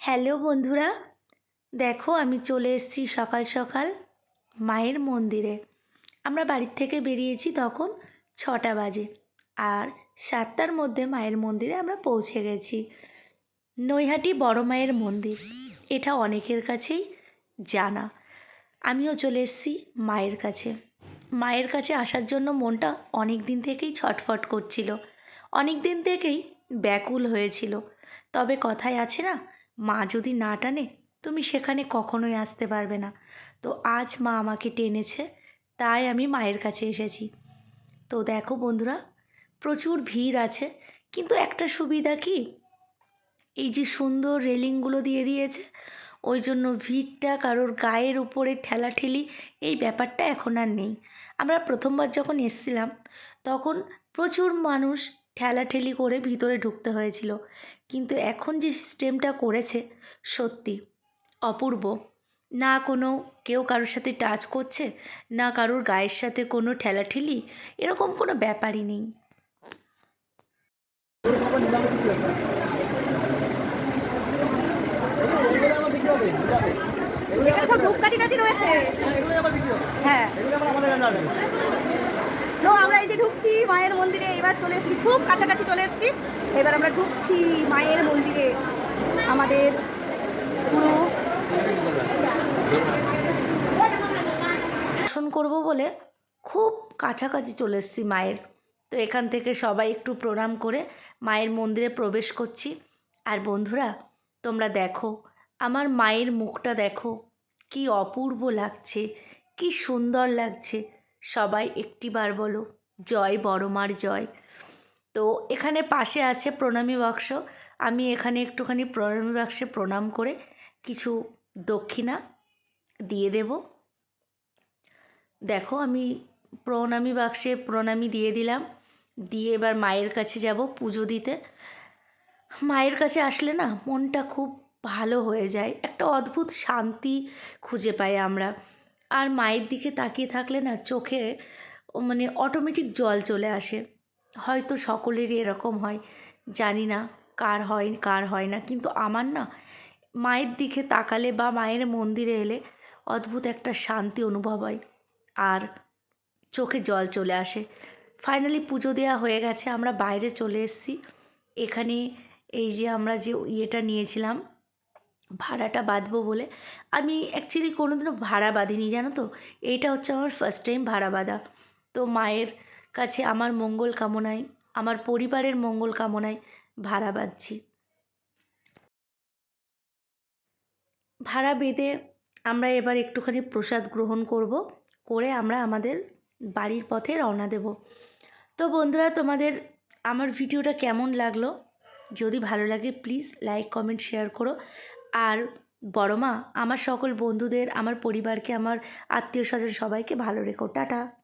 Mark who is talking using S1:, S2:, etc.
S1: Hello বন্ধুরা, দেখো আমি চলে এসেছি সকাল সকাল মায়ের মন্দিরে। আমরা বাড়ির থেকে বেরিয়েছি তখন ছটা বাজে আর সাতটার মধ্যে মায়ের মন্দিরে আমরা পৌঁছে গেছি। নৈহাটি বড় মায়ের মন্দির, এটা অনেকের কাছেই জানা। আমিও চলে এসেছি মায়ের কাছে। মায়ের কাছে আসার জন্য মনটা অনেক দিন থেকেই ছটফট করছিল, অনেক দিন থেকেই ব্যাকুল হয়েছিল। তবে কথায় আছে না মা যদি না টানে, তুমি সেখানে কখনোই আসতে পারবে না। তো আজ মা আমাকে টেনেছে, তাই আমি মায়ের কাছে এসেছি। তো দেখো বন্ধুরা, প্রচুর ভিড় আছে, কিন্তু একটা সুবিধা কি? এই যে সুন্দর রেলিংগুলো দিয়ে দিয়েছে, ওই জন্য ভিড়টা কারোর গায়ের উপরে ঠেলাঠেলি, এই ব্যাপারটা এখন আর নেই। আমরা প্রথমবার যখন এসছিলাম, তখন প্রচুর মানুষ ঠেলাঠেলি করে ভিতরে ঢুকতে হয়েছিল। কিন্তু এখন যে সিস্টেমটা করেছে সত্যি অপূর্ব। না কোনো কেউ কারোর সাথে টাচ করছে না কারোর গায়ের সাথে কোনো ঠেলাঠেলি এরকম কোনো ব্যাপারই নেই।
S2: এখানে সব ধূপকাঠি টাঠি রয়েছে? হ্যাঁ। তো আমরা এই যে ঢুকছি মায়ের মন্দিরে, এবার চলে এসেছি, খুব কাছাকাছি চলে এসেছি। এবার আমরা ঢুকছি মায়ের মন্দিরে। আমাদের পুরো
S1: দর্শন করব বলে খুব কাছাকাছি চলে এসেছি মায়ের। তো এখান থেকে সবাই একটু প্রণাম করে মায়ের মন্দিরে প্রবেশ করছি। আর বন্ধুরা, তোমরা দেখো, আমার মায়ের মুখটা দেখো, কি অপূর্ব লাগছে, কি সুন্দর লাগছে। সবাই একটিবার বলো, জয় বড় মার জয়। তো এখানে পাশে আছে প্রণামী বাক্স। আমি এখানে একটুখানি প্রণামী বাক্সে প্রণাম করে কিছু দক্ষিণা দিয়ে দেবো। দেখো, আমি প্রণামী বাক্সে প্রণামী দিয়ে দিলাম। দিয়ে এবার মায়ের কাছে যাব পুজো দিতে। মায়ের কাছে আসলে না মনটা খুব ভালো হয়ে যায়। একটা অদ্ভুত শান্তি খুঁজে পাই আমরা। আর মায়ের দিকে তাকিয়ে থাকলে না চোখে মানে অটোমেটিক জল চলে আসে। হয়তো সকলেরই এরকম হয়, জানি না কার হয় কার হয় না। কিন্তু আমার না মায়ের দিকে তাকালে বা মায়ের মন্দিরে এলে অদ্ভুত একটা শান্তি অনুভব হয় আর চোখে জল চলে আসে। ফাইনালি পুজো দেওয়া হয়ে গেছে, আমরা বাইরে চলে এসেছি। এখানে এই যে আমরা যে ইয়েটা নিয়েছিলাম ভাড়াটা বাঁধবো বলে। আমি অ্যাকচুয়ালি কোনো দিনও ভাড়া বাঁধিনি, জানো তো? এইটা হচ্ছে আমার ফার্স্ট টাইম ভাড়া বাঁধা। তো মায়ের কাছে আমার মঙ্গল কামনায়, আমার পরিবারের মঙ্গল কামনায় ভাড়া বাঁধছি। ভাড়া বেঁধে আমরা এবার একটুখানি প্রসাদ গ্রহণ করব, করে আমরা আমাদের বাড়ির পথে রওনা দেব। তো বন্ধুরা, তোমাদের আমার ভিডিওটা কেমন লাগল? যদি ভালো লাগে প্লিজ লাইক কমেন্ট শেয়ার করো। আর বড় মা, আমার সকল বন্ধুদের, আমার পরিবারকে, আমার আত্মীয় স্বজন সবাইকে ভালো রেখো। টাটা।